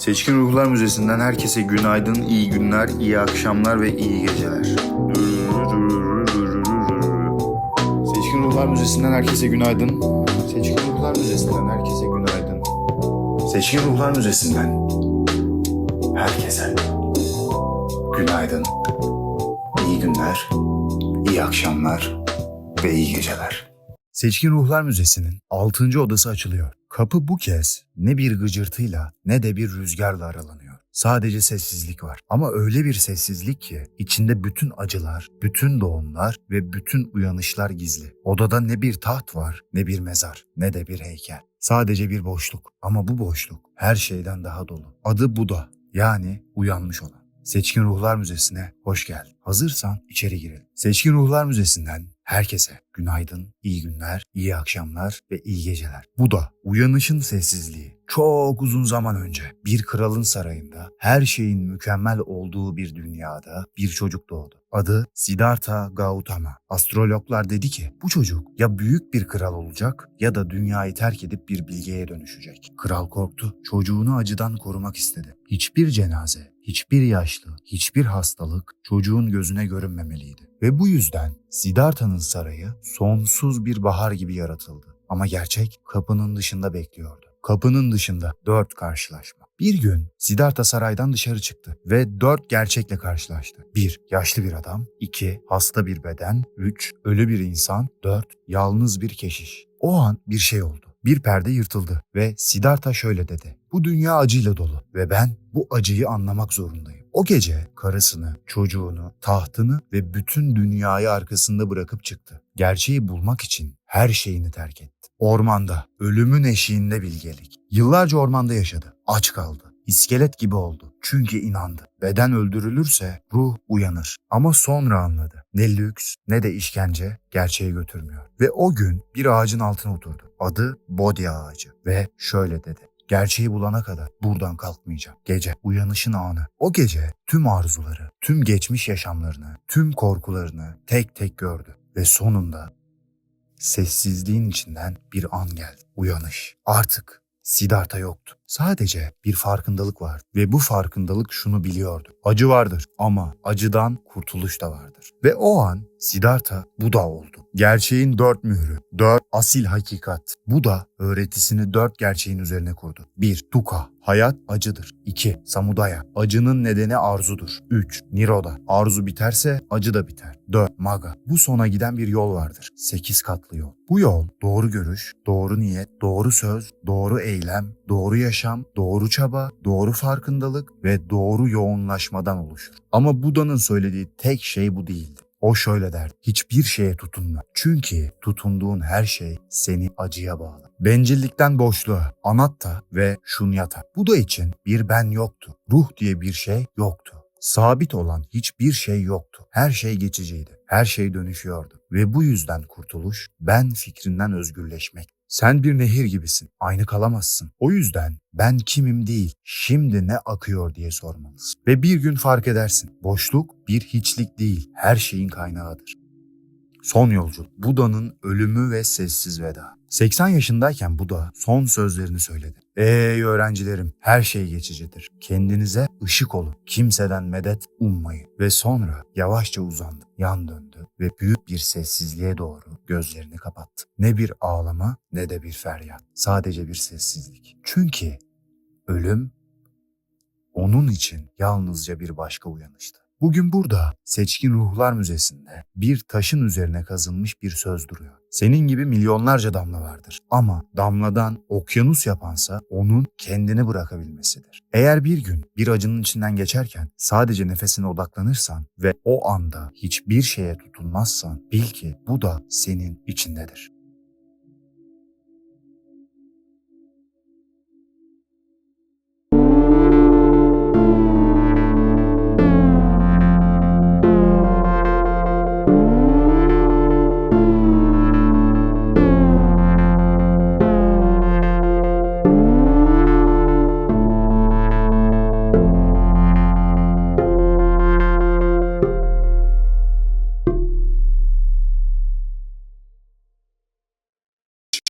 Seçkin Ruhlar Müzesi'nden herkese günaydın, iyi günler, iyi akşamlar ve iyi geceler. Seçkin Ruhlar Müzesi'nden herkese günaydın. Seçkin Ruhlar Müzesi'nden herkese günaydın. Seçkin Ruhlar Müzesi'nden herkese günaydın, iyi günler, iyi akşamlar ve iyi geceler. Seçkin Ruhlar Müzesi'nin 6. odası açılıyor. Kapı bu kez ne bir gıcırtıyla ne de bir rüzgarla aralanıyor. Sadece sessizlik var. Ama öyle bir sessizlik ki içinde bütün acılar, bütün doğumlar ve bütün uyanışlar gizli. Odada ne bir taht var, ne bir mezar, ne de bir heykel. Sadece bir boşluk. Ama bu boşluk her şeyden daha dolu. Adı Buda. Yani uyanmış olan. Seçkin Ruhlar Müzesi'ne hoş geldin. Hazırsan içeri girelim. Seçkin Ruhlar Müzesi'nden herkese günaydın, iyi günler, iyi akşamlar ve iyi geceler. Bu da uyanışın sessizliği. Çok uzun zaman önce bir kralın sarayında her şeyin mükemmel olduğu bir dünyada bir çocuk doğdu. Adı Siddhartha Gautama. Astrologlar dedi ki bu çocuk ya büyük bir kral olacak ya da dünyayı terk edip bir bilgeye dönüşecek. Kral korktu. Çocuğunu acıdan korumak istedi. Hiçbir cenaze, hiçbir yaşlı, hiçbir hastalık çocuğun gözüne görünmemeliydi. Ve bu yüzden Siddhartha'nın sarayı sonsuz bir bahar gibi yaratıldı. Ama gerçek kapının dışında bekliyordu. Kapının dışında dört karşılaşma. Bir gün Siddhartha saraydan dışarı çıktı ve dört gerçekle karşılaştı. Bir, yaşlı bir adam. iki hasta bir beden. Üç, ölü bir insan. Dört, yalnız bir keşiş. O an bir şey oldu. Bir perde yırtıldı ve Siddhartha şöyle dedi. Bu dünya acıyla dolu ve ben bu acıyı anlamak zorundayım. O gece karısını, çocuğunu, tahtını ve bütün dünyayı arkasında bırakıp çıktı. Gerçeği bulmak için her şeyini terk etti. Ormanda, ölümün eşiğinde bilgelik. Yıllarca ormanda yaşadı. Aç kaldı. İskelet gibi oldu. Çünkü inandı. Beden öldürülürse ruh uyanır. Ama sonra anladı. Ne lüks ne de işkence gerçeği götürmüyor. Ve o gün bir ağacın altına oturdu. Adı Bodhi ağacı. Ve şöyle dedi. Gerçeği bulana kadar buradan kalkmayacağım. Gece, uyanışın anı. O gece tüm arzuları, tüm geçmiş yaşamlarını, tüm korkularını tek tek gördü. Ve sonunda sessizliğin içinden bir an geldi. Uyanış. Artık Siddhartha yoktu. Sadece bir farkındalık vardı ve bu farkındalık şunu biliyordu. Acı vardır ama acıdan kurtuluş da vardır. Ve o an Siddhartha Buda oldu. Gerçeğin dört mührü, dört asil hakikat. Buda öğretisini dört gerçeğin üzerine kurdu. 1. Dukkha, hayat acıdır. 2. Samudaya, acının nedeni arzudur. 3. Niroda, arzu biterse acı da biter. 4. Maga, bu sona giden bir yol vardır. 8 katlı yol. Bu yol doğru görüş, doğru niyet, doğru söz, doğru eylem, doğru yaşam, doğru çaba, doğru farkındalık ve doğru yoğunlaşmadan oluşur. Ama Buda'nın söylediği tek şey bu değildi. O şöyle derdi. Hiçbir şeye tutunma. Çünkü tutunduğun her şey seni acıya bağlar. Bencillikten boşluğa, anatta ve şunyata. Bu da için bir ben yoktu. Ruh diye bir şey yoktu. Sabit olan hiçbir şey yoktu. Her şey geçiciydi. Her şey dönüşüyordu. Ve bu yüzden kurtuluş ben fikrinden özgürleşmek. Sen bir nehir gibisin. Aynı kalamazsın. O yüzden ben kimim değil, şimdi ne akıyor diye sormalısın. Ve bir gün fark edersin. Boşluk bir hiçlik değil, her şeyin kaynağıdır. Son yolculuk. Buda'nın ölümü ve sessiz veda. 80 yaşındayken Buda son sözlerini söyledi. Ey öğrencilerim, her şey geçicidir. Kendinize ışık olun. Kimseden medet ummayın. Ve sonra yavaşça uzandı, yan döndü ve büyük bir sessizliğe doğru gözlerini kapattı. Ne bir ağlama ne de bir feryat. Sadece bir sessizlik. Çünkü ölüm onun için yalnızca bir başka uyanıştı. Bugün burada Seçkin Ruhlar Müzesi'nde bir taşın üzerine kazınmış bir söz duruyor. Senin gibi milyonlarca damla vardır ama damladan okyanus yapansa onun kendini bırakabilmesidir. Eğer bir gün bir acının içinden geçerken sadece nefesine odaklanırsan ve o anda hiçbir şeye tutunmazsan bil ki bu da senin içindedir.